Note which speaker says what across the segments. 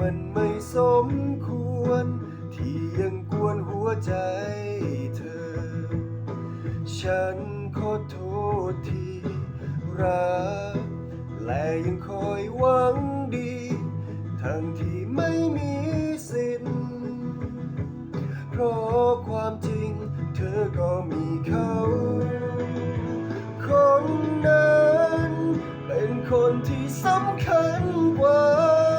Speaker 1: มันไม่สมควร ที่ยังกวนหัวใจเธอ ฉันขอโทษที่รัก และยังคอยหวังดี ทั้งที่ไม่มีสิทธิ์เพราะความจริงเธอก็มีเขาคนนั้น เป็นคนที่สำคัญกว่า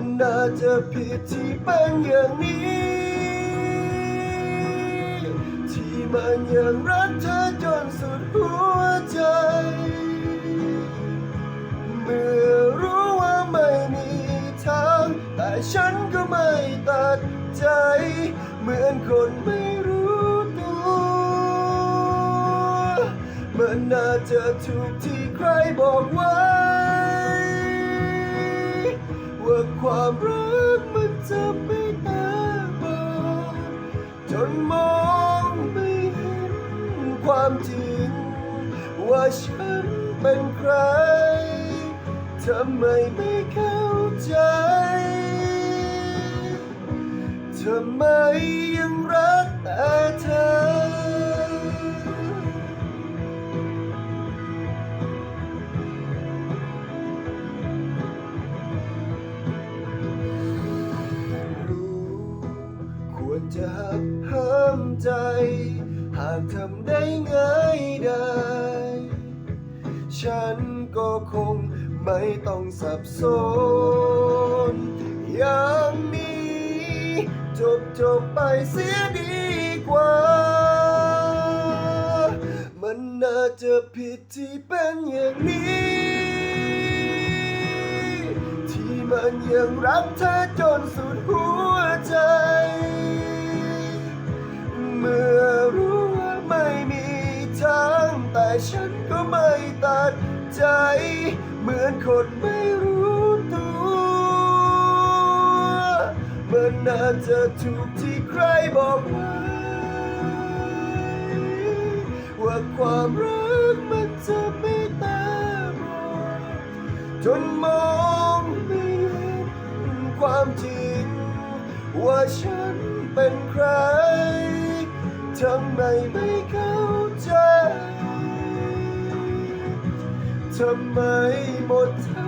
Speaker 1: มันน่าจะผิดที่เป็นอย่างนี้ ที่มันยังรักเธอจนสุดหัวใจ เมื่อรู้ว่าไม่มีทาง แต่ฉันก็ไม่ตัดใจ เหมือนคนไม่รู้ตัว มันน่าจะถูกที่ใครบอกไว้ ว่าความรักมันจะไม่ตาบอดจนมองไม่เห็นความจริง ว่าฉันเป็นใครทำไมไม่เข้าใจทำไมยังรักแต่เธอ ห้ามใจ หากทำได้ง่ายได้ ฉันก็คงไม่ต้องสับสน อย่างนี้ จบจบไปเสียดีกว่า มันน่าจะผิดที่เป็นอย่างนี้ ที่มันยังรักเธอจนสุดหัว ฉันก็ไม่ตัดใจ เหมือนคนไม่รู้ตัวมันน่าจะถูกที่ใครบอกไว้ว่าความรักมันจะไม่ตาบอดจนมองไม่เห็นความจริง ว่าฉันเป็นใครทำไมไม่เข้าใจ ทำไมหมดทั้ง